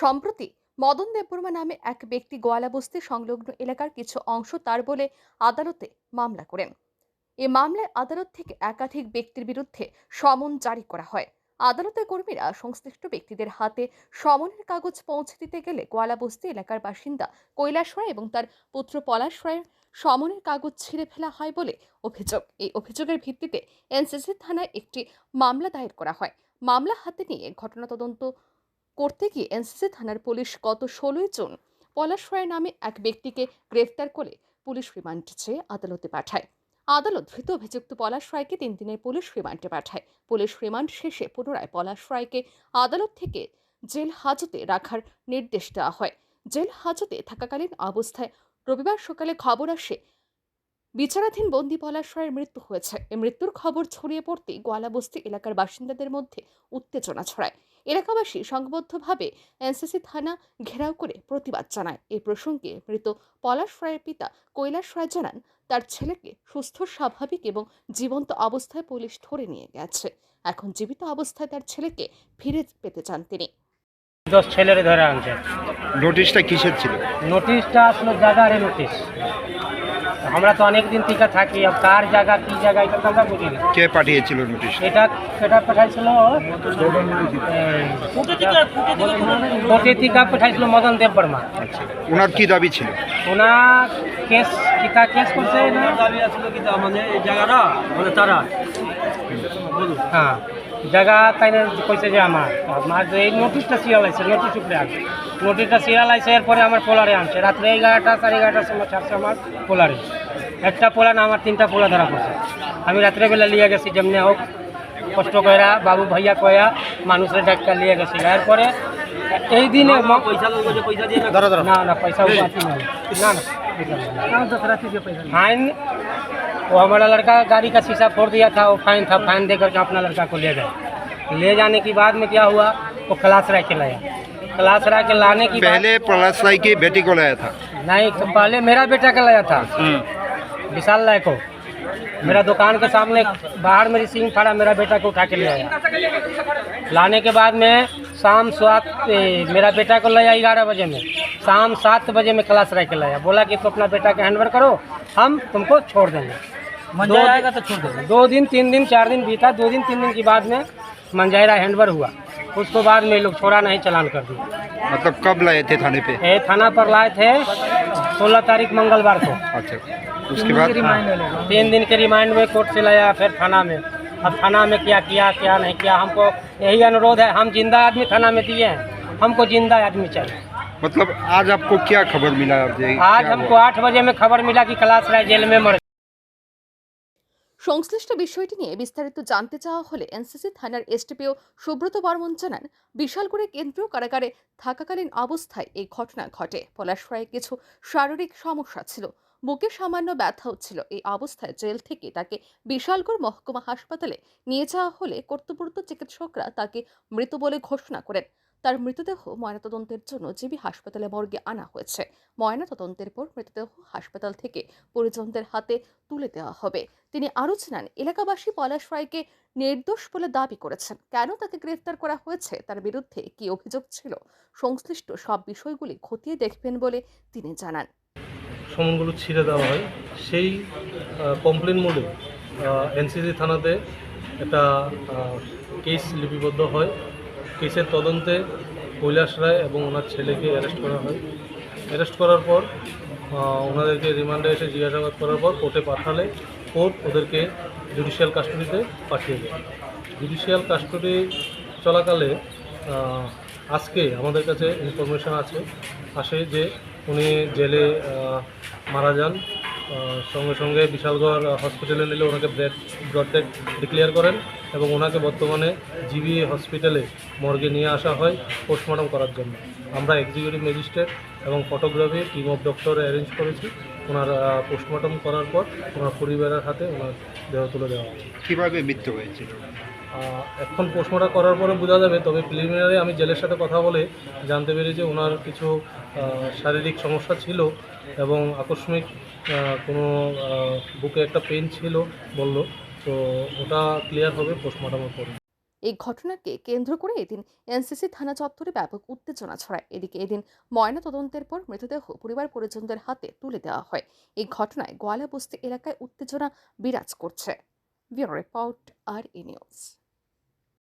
সম্প্রতি মদন দেববর্মা নামে এক ব্যক্তি গোয়ালা বস্তি সংলগ্ন এলাকার কিছু অংশ তার বলে আদালতে মামলা করেন। এ মামলায় আদালত থেকে একাধিক ব্যক্তির বিরুদ্ধে সমন জারি করা হয়। আদালতের কর্মীরা সংশ্লিষ্ট ব্যক্তিদের হাতে সমনের কাগজ পৌঁছে দিতে গেলে গোয়ালাবস্তি এলাকার বাসিন্দা কৈলাস রায় এবং তার পুত্র পলাশ রায়ের সমনের কাগজ ছিঁড়ে ফেলা হয় বলে অভিযোগ। এই অভিযোগের ভিত্তিতে এনসিসি থানায় একটি মামলা দায়ের করা হয়। মামলা হাতে নিয়ে ঘটনা তদন্ত করতে গিয়ে এনসিসি থানার পুলিশ গত ষোলোই জুন পলাশ রায় নামে এক ব্যক্তিকে গ্রেফতার করে পুলিশ রিমান্ড চেয়ে আদালতে পাঠায়। আদালত ধৃত অভিযুক্ত পলাশ রায়কে তিন দিনের পুলিশ রিমান্ডে পাঠায়। পুলিশ রিমান্ড শেষে পুনরায় পলাশ রায়কে আদালত থেকে জেল হাজতে রাখার নির্দেশ দেওয়া হয়। জেল হাজতে থাকাকালীন অবস্থায় রবিবার সকালে খবর আসে, বিচারাধীন বন্দি পলাশ রায়ের মৃত্যু হয়েছে। এই মৃত্যুর খবর ছড়িয়ে পড়তেই গোয়ালাবস্তি এলাকার বাসিন্দাদের মধ্যে উত্তেজনা ছড়ায়। এলাকাবাসী সংবদ্ধভাবে এনসিসি থানা ঘেরাও করে প্রতিবাদ জানায়। এই প্রসঙ্গে মৃত পলাশ রায়ের পিতা কৈলাস রায় জানান তার ছেলেকে সুস্থ স্বাভাবিক এবং জীবন্ত অবস্থায় পুলিশ ধরে নিয়ে গেছে। এখন জীবিত অবস্থায় তার ছেলেকে ফিরে পেতে চান তিনি। দশ ছেলেরে ধরে আনছে। নোটিশটা কিসের ছিল? নোটিশটা আসলে জায়গার নোটিশ আমরা তো অনেক দিন থেকে থাকি আর কার জায়গা কি জায়গা এটা তো আমরা বুঝি না। কে পাঠিয়েছিল নোটিশ এটা সেটা পাঠাইছিল কোটি টিকা পাঠাইছিল মদন দেব বর্মা। আচ্ছা ওনার কি দাবি ছিল? ওনার কেস টিকা কেস করছে? না দাবি আছিল কি মানে এই জায়গাটা মানে তারা। হ্যাঁ। জায়গা তাই না কইছে যে আমার। আমার যে এই নোটিশটা সিরিয়াল আছে নোটিশ উপরে আছে। নোটিশটা সিরিয়াল আছে এরপরে আমার পোলারে আনছে। রাত্রে এগারোটা সাড়ে এগারোটার সময় ছাড়ছে আমার পোলারে। একটা পোলা না আমার তিনটা পোলা ধরা পড়ছে। আমি রাত্রেবেলা লিয়ে গেছি যেমনি হোক কষ্ট কইরা বাবু ভাইয়া কয়া মানুষের ডাক্তার লিয়ে গেছি। এরপরে এই দিনে পয়সা লোক যে পয়সা না? না না পয়সা वो वो हमारा लड़का गाड़ी का शीशा फोड़ दिया था वो फाइन था फाइन दे करके अपना लड़का को ले गए। ले जाने के बाद में क्या हुआ वो क्लास रह के लाया। क्लास रह के लाने की पहले पलाश राय की बेटी को लाया था? नहीं तो पहले मेरा बेटा का लाया था। विशाल राय को। मेरा दुकान के सामने बाहर मेरी सिंह खड़ा मेरा बेटा को उठा के ले आया। लाने के बाद में शाम सात मेरा बेटा को लाया ग्यारह बजे में। शाम सात बजे में क्लास रह के लाया। बोला कि तुम अपना बेटा का हैंडओवर करो हम तुमको छोड़ देंगे। दो आएगा तो छोड़ देंगे। दो दिन तीन दिन चार दिन बीता दो दिन तीन दिन के बाद में मंजायरा हैंडओवर हुआ। उसके बाद में लोग छोड़ा नहीं चलान कर दिया। मतलब कब लाए थे थाने पे? ये थाना पर लाए थे सोलह तारीख मंगलवार को। अच्छा उसके बाद? तीन दिन के रिमांड में कोर्ट से लाया फिर थाना में। अब थाना में क्या किया क्या नहीं किया हमको यही अनुरोध है हम ज़िंदा आदमी थाना में दिए हैं। हमको ज़िंदा आदमी चाहिए। मतलब आज आपको क्या खबर मिला आप ये आज क्या हमको हुआ? आठ बजे में खबर मिला कि कैलाश राय जेल में मर সংশ্লিষ্ট বিষয়টি নিয়ে বিস্তারিত জানতে চাওয়া হলে এনসিসি থানার এসটিপিও সুব্রত বর্মন জানান বিশালগড়ে কেন্দ্রীয় কারাগারে থাকাকালীন অবস্থায় এই ঘটনা ঘটে পলাশ রায়ের কিছু শারীরিক সমস্যা ছিল বুকে সামান্য ব্যথা হচ্ছিল এই অবস্থায় জেল থেকে তাকে বিশালগড় মহকুমা হাসপাতালে নিয়ে যাওয়া হলে কর্তব্যরত চিকিৎসকরা তাকে মৃত বলে ঘোষণা করেন তার মৃতদেহ ময়নাতদন্তের জন্য জিবি হাসপাতালে মর্গে আনা হয়েছে। ময়নাতদন্তের পর মৃতদেহ হাসপাতাল থেকে পরিজনদের হাতে তুলে দেওয়া হবে। তিনি আরও জানান, এলাকাবাসী পলাশ রায়কে নির্দোষ বলে দাবি করেছেন। কেন তাকে গ্রেফতার করা হয়েছে? তার বিরুদ্ধে কি অভিযোগ ছিল? সংশ্লিষ্ট সব বিষয়গুলি খতিয়ে দেখবেন বলে তিনি জানান। সমনগুলো ছিঁড়ে দেওয়া হয়। সেই কমপ্লেন মোডে এনসিসি থানাতে একটা কেস লিপিবদ্ধ হয়। কেসের তদন্তে কৈলাস রায় এবং ওনার ছেলেকে অ্যারেস্ট করা হয়। অ্যারেস্ট করার পর ওনাদেরকে রিমান্ডে এসে জিজ্ঞাসাবাদ করার পর কোর্টে পাঠালে, কোর্ট ওদেরকে জুডিশিয়াল কাস্টডিতে পাঠিয়ে দেয়। জুডিশিয়াল কাস্টডি চলাকালে আজকে আমাদের কাছে ইনফরমেশন আছে, আসে যে উনি জেলে মারা যান। সঙ্গে সঙ্গে বিশালগড় হসপিটালে নিলে ওনাকে ব্রেড ব্লড ডেড ডিক্লেয়ার করেন এবং ওনাকে বর্তমানে জিবি হসপিটালে মর্গে নিয়ে আসা হয় পোস্টমর্টম করার জন্য। আমরা এক্সিকিউটিভ ম্যাজিস্ট্রেট এবং photography team of doctor arrange করেছি। ওনার পোস্টমর্টম করার পর ওনার পরিবারের হাতে ওনার দেহ তুলে দেওয়া হবে। কীভাবে মৃত্যু হয়েছিল এখন পোস্টমর্টম করার পরে বোঝা যাবে তবে প্রিলিমিনারি আমি জেলের সাথে কথা বলে জানতে পেরেছি ওনার কিছু শারীরিক সমস্যা ছিল এবং আকস্মিক কোনো বুকে একটা পেন ছিল বলল। তো ওটা ক্লিয়ার হবে পোস্টমর্টমের পরে। এই ঘটনাকে কেন্দ্র করে এদিন এনসিসি থানা চত্বরে ব্যাপক উত্তেজনা ছড়ায়। এদিকে এদিন ময়না তদন্তের পর মৃতদেহ পরিবার পরিজনদের হাতে তুলে দেওয়া হয়। এই ঘটনায় গোয়ালা বস্তি এলাকায় উত্তেজনা বিরাজ করছে। Bureau report R E news.